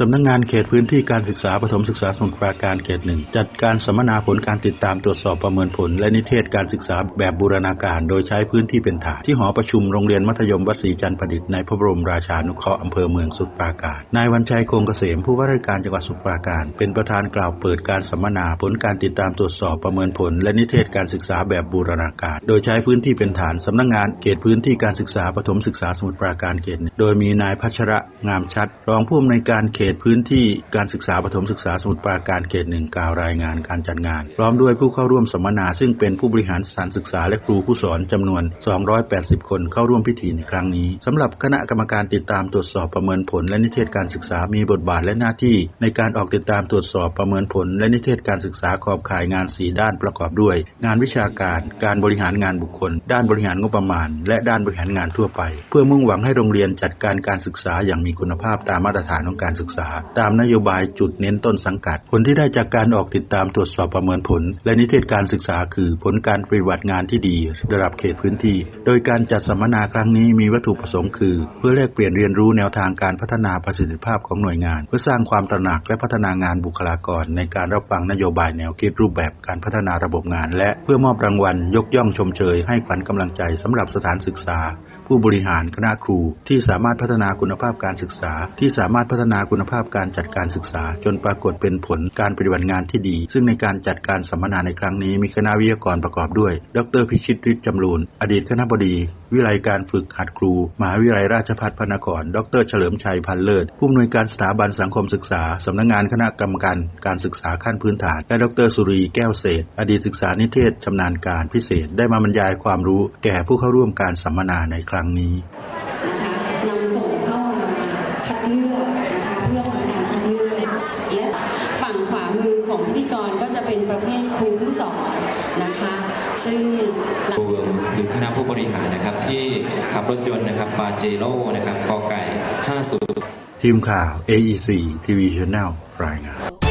สำนักงงานเขตพื้นที่การศึกษาประถมศึกษาสมุทรปราการเขตหนึ่งจัดการสัมมนาผลการติดตามตรวจสอบประเมินผล และนิเทศการศึกษาแบบบูรณาการ โดยใช้พื้นที่เป็นฐานที่หอประชุมโรงเรียนมัธยมวัดศรีจันทร์ประดิษฐ์ในพระบรมราชานุเคราะห์อำเภอเมืองสุทรปราการนายวันชัยคงเกษมผู้ว่าราชการจังหวัดสุทรปราการ เป็นประธานกล่าวเปิดการสัมมนาผลการติดตามตรวจสอบประเมินผล และนิเทศการศึกษาแบบบูรณาการ โดยใช้พื้นที่เป็นฐานสำนักงานเขตพื้นที่การศึกษาประถมศึกษาสมุทรปราการเขตหนึ่งโดยมีนายพัชระงามชัด รองผู้อำนวยการเขตตพื้นที่การศึกษาประถมศึกษาสมุทรปราการเขตหนึ่งกล่าวรายงานการจัดงาน พร้อมด้วยผู้เข้าร่วมสัมมนา ซึ่งเป็นผู้บริหารสถานศึกษาและครูผู้สอนจำนวน 280 คนเข้าร่วมพิธีในครั้งนี้สำหรับคณะกรรมการติดตามตรวจสอบประเมินผล และนิเทศการศึกษามีบทบาทและหน้าที่ในการออกติดตามตรวจสอบประเมินผล และนิเทศการศึกษาขอบข่ายงาน 4 ด้านประกอบด้วย งานวิชาการ การบริหารงานบุคคล ด้านบริหารงบประมาณ และด้านบริหารงานทั่วไป เพื่อมุ่งหวังให้โรงเรียนจัดการการศึกษาอย่างมีคุณภาพตามมาตรฐานของการศึกษาตามนโยบายจุดเน้นต้นสังกัด ผลที่ได้จากการออกติดตามตรวจสอบประเมินผล และนิเทศการศึกษาคือผลการปฏิบัติงานที่ดี ระดับเขตพื้นที่ โดยการจัดสัมมนาครั้งนี้มีวัตถุประสงค์คือ เพื่อแลกเปลี่ยนเรียนรู้แนวทางการพัฒนาประสิทธิภาพของหน่วยงาน เพื่อสร้างความตระหนักและพัฒนางานบุคลากร ในการรับฟังนโยบายแนวคิดรูปแบบการพัฒนาระบบงาน และเพื่อมอบรางวัล ยกย่องชมเชยให้ขวัญกำลังใจสำหรับสถานศึกษา ผู้บริหารคณะครู ที่สามารถพัฒนาคุณภาพการศึกษา ที่สามารถพัฒนาคุณภาพการจัดการศึกษา จนปรากฏเป็นผลการปฏิบัติงานที่ดี ซึ่งในการจัดการสัมมนาในครั้งนี้มีคณะวิทยากรประกอบด้วย ดรพิชิตฤทธิ์จำรูนอดีตคณะบดี วิไลการฝึกหัดครูมหาวิทยาลัยราชภัฏพระนคร ดรเฉลิมชัยพันเลิศผู้อำนวยการสถาบันสังคมศึกษาสำนักงานคณะกรรมการการศึกษาขั้นพื้นฐาน และดรสุรีแก้วเศษ อดีตศึกษานิเทศชำนาญการพิเศษได้มาบรรยายความรู้ แก่ผู้เข้าร่วมการสัมมนาในครั้งนี้นะคะนำส่งเข้ามาคัดเลือกนะคะเพื่อทำการคัดเลือกและฝั่งขวามือของพิธีกรก็จะเป็นประเภทครูผู้สอนนะคะ ซึ่งหลังครูหรือคณะผู้บริหารนะครับที่ขับรถยนต์นะครับปาเจโร่นะครับกอไก่ 50 ทีมข่าว AEC TV Channel รายงาน